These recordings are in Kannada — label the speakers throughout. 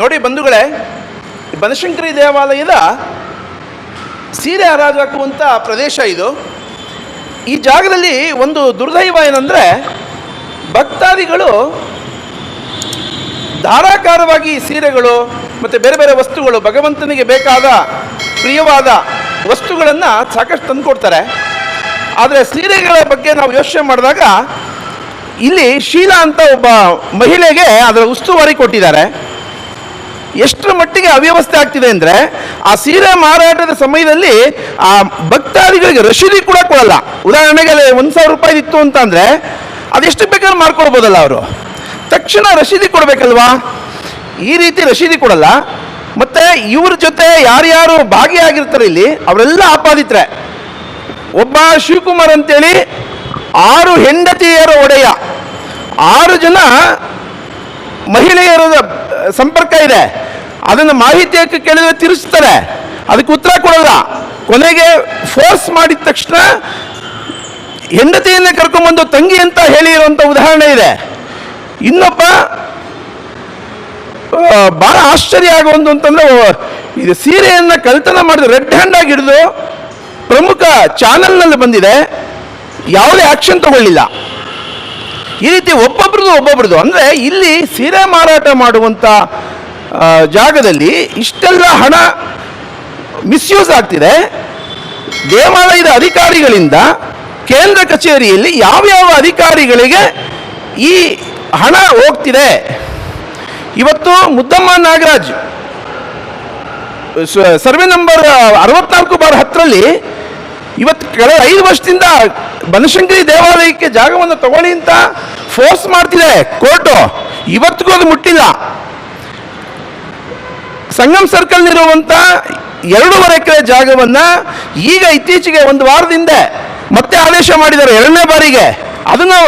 Speaker 1: ನೋಡಿ ಬಂಧುಗಳೇ, ಈ ಬನಶಂಕರಿ ದೇವಾಲಯದ ಸೀರೆ ಹರಾಜು ಹಾಕುವಂಥ ಪ್ರದೇಶ ಇದು. ಈ ಜಾಗದಲ್ಲಿ ಒಂದು ದುರ್ದೈವ ಏನಂದರೆ, ಭಕ್ತಾದಿಗಳು ಧಾರಾಕಾರವಾಗಿ ಸೀರೆಗಳು ಮತ್ತು ಬೇರೆ ಬೇರೆ ವಸ್ತುಗಳು ಭಗವಂತನಿಗೆ ಬೇಕಾದ ಪ್ರಿಯವಾದ ವಸ್ತುಗಳನ್ನು ಸಾಕಷ್ಟು ತಂದುಕೊಡ್ತಾರೆ ಆದರೆ ಸೀರೆಗಳ ಬಗ್ಗೆ ನಾವು ಯೋಚನೆ ಮಾಡಿದಾಗ, ಇಲ್ಲಿ ಶೀಲಾ ಅಂತ ಒಬ್ಬ ಮಹಿಳೆಗೆ ಅದರ ಉಸ್ತುವಾರಿ ಕೊಟ್ಟಿದ್ದಾರೆ. ಎಷ್ಟರ ಮಟ್ಟಿಗೆ ಅವ್ಯವಸ್ಥೆ ಆಗ್ತಿದೆ ಅಂದರೆ ಆ ಸೀರೆ ಮಾರಾಟದ ಸಮಯದಲ್ಲಿ ಆ ಭಕ್ತಾದಿಗಳಿಗೆ ರಶೀದಿ ಕೂಡ ಕೊಡಲ್ಲ. ಉದಾಹರಣೆಗೆ ಅಲ್ಲಿ ಒಂದು ಸಾವಿರ ರೂಪಾಯಿ ಇತ್ತು ಅಂತ ಅಂದರೆ ಅದೆಷ್ಟು ಬೇಕಾದ್ರೂ ಮಾರ್ಕೊಳ್ಬೋದಲ್ಲ ಅವರು. ತಕ್ಷಣ ರಶೀದಿ ಕೊಡಬೇಕಲ್ವಾ? ಈ ರೀತಿ ರಶೀದಿ ಕೊಡಲ್ಲ. ಮತ್ತು ಇವ್ರ ಜೊತೆ ಯಾರ್ಯಾರು ಭಾಗಿಯಾಗಿರ್ತಾರೆ ಇಲ್ಲಿ, ಅವರೆಲ್ಲ ಆಪಾದಿತರೆ. ಒಬ್ಬ ಶಿವಕುಮಾರ್ ಅಂತೇಳಿ ಆರು ಹೆಂಡತಿಯರ ಒಡೆಯ. ಆರು ಜನ ಮಹಿಳೆಯರ ಸಂಪರ್ಕ ಇದೆ. ಅದನ್ನು ಮಾಹಿತಿಯಕ್ಕೆ ಕೇಳಿದ್ರೆ ತಿರುಸ್ತಾರೆ ಅದಕ್ಕೆ ಉತ್ತರ ಕೊಡಲ್ಲ. ಕೊನೆಗೆ ಫೋರ್ಸ್ ಮಾಡಿದ ತಕ್ಷಣ ಹೆಂಡತಿಯನ್ನೇ ಕರ್ಕೊಂಡ್ಬಂದು ತಂಗಿ ಅಂತ ಹೇಳಿರುವಂಥ ಉದಾಹರಣೆ ಇದೆ. ಇನ್ನೊಬ್ಬ ಭಾಳ ಆಶ್ಚರ್ಯ ಆಗುವಂತ ಅಂತಂದ್ರೆ ಇದು ಸೀರೆಯನ್ನ ಕಳ್ತನ ಮಾಡಿದ ರೆಡ್ ಹ್ಯಾಂಡ್ ಆಗಿ ಹಿಡಿದು ಪ್ರಮುಖ ಚಾನಲ್ನಲ್ಲಿ ಬಂದಿದೆ. ಯಾವುದೇ ಆಕ್ಷನ್ ತಗೊಳ್ಳಿಲ್ಲ. ಈ ರೀತಿ ಒಬ್ಬೊಬ್ರದ್ದು ಒಬ್ಬೊಬ್ರದ್ದು. ಅಂದರೆ ಇಲ್ಲಿ ಸೀರೆ ಮಾರಾಟ ಮಾಡುವಂಥ ಜಾಗದಲ್ಲಿ ಇಷ್ಟೆಲ್ಲ ಹಣ ಮಿಸ್ಯೂಸ್ ಆಗ್ತಿದೆ. ದೇವಾಲಯದ ಅಧಿಕಾರಿಗಳಿಂದ ಕೇಂದ್ರ ಕಚೇರಿಯಲ್ಲಿ ಯಾವ್ಯಾವ ಅಧಿಕಾರಿಗಳಿಗೆ ಈ ಹಣ ಹೋಗ್ತಿದೆ. ಇವತ್ತು ಮುದ್ದಮ್ಮ ನಾಗರಾಜ್ ಸರ್ವೆ ನಂಬರ್ ಅರವತ್ನಾಲ್ಕು ಬಾರ್ ಹತ್ತರಲ್ಲಿ ಇವತ್ತು ಕಳೆದ ಐದು ವರ್ಷದಿಂದ ಬನಶಂಕರಿ ದೇವಾಲಯಕ್ಕೆ ಜಾಗವನ್ನು ತಗೊಳ್ಳಿ ಅಂತ ಫೋರ್ಸ್ ಮಾಡ್ತಿದೆ ಕೋರ್ಟು. ಇವತ್ತಿಗೂ ಅದು ಮುಟ್ಟಿಲ್ಲ. ಸಂಗಮ್ ಸರ್ಕಲ್ನಿರುವಂಥ ಎರಡೂವರೆ ಎಕರೆ ಜಾಗವನ್ನು ಈಗ ಇತ್ತೀಚೆಗೆ ಒಂದು ವಾರದಿಂದ ಮತ್ತೆ ಆದೇಶ ಮಾಡಿದ್ದಾರೆ ಎರಡನೇ ಬಾರಿಗೆ. ಅದನ್ನು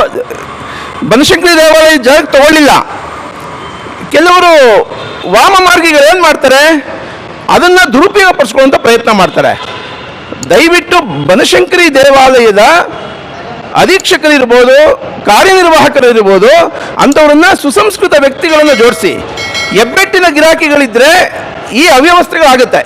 Speaker 1: ಬನಶಂಕರಿ ದೇವಾಲಯ ಜಾಗ ತಗೊಳ್ಳಿಲ್ಲ. ಕೆಲವರು ವಾಮ ಮಾರ್ಗಿಗಳು ಏನು ಮಾಡ್ತಾರೆ? ಅದನ್ನು ದುರುಪಯೋಗ ಪಡಿಸ್ಕೊಳ್ಳುವಂಥ ಪ್ರಯತ್ನ ಮಾಡ್ತಾರೆ. ದಯವಿಟ್ಟು ಬನಶಂಕರಿ ದೇವಾಲಯದ ಅಧೀಕ್ಷಕರಿರ್ಬೋದು ಕಾರ್ಯನಿರ್ವಾಹಕರಿರ್ಬೋದು ಅಂಥವ್ರನ್ನ ಸುಸಂಸ್ಕೃತ ವ್ಯಕ್ತಿಗಳನ್ನು ಜೋಡಿಸಿ. ಹೆಬ್ಬೆಟ್ಟಿನ ಗಿರಾಕಿಗಳಿದ್ದರೆ ಈ ಅವ್ಯವಸ್ಥೆಗಳಾಗುತ್ತೆ.